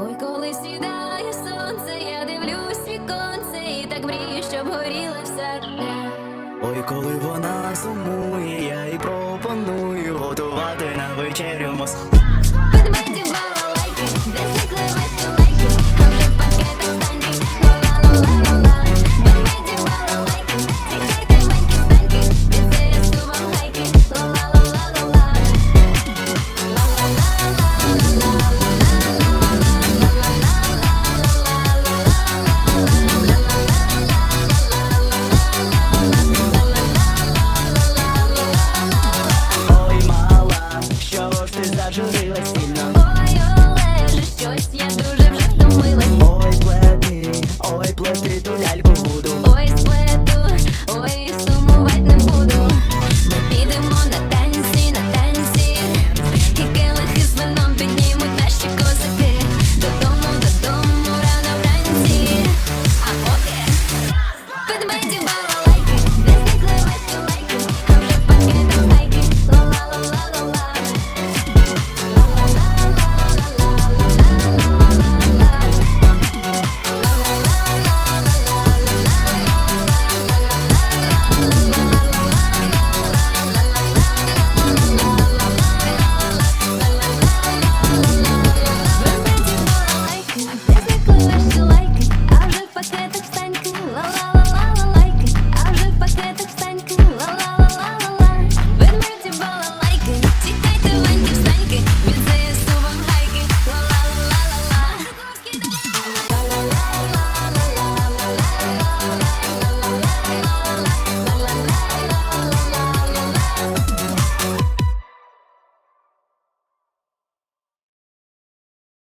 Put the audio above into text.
Ой, коли сідає сонце, я дивлюсь віконце і так мрію, щоб горіла вся дня. Ой, коли вона сумує, я їй пропоную готувати на вечерю Москву. escrito en algo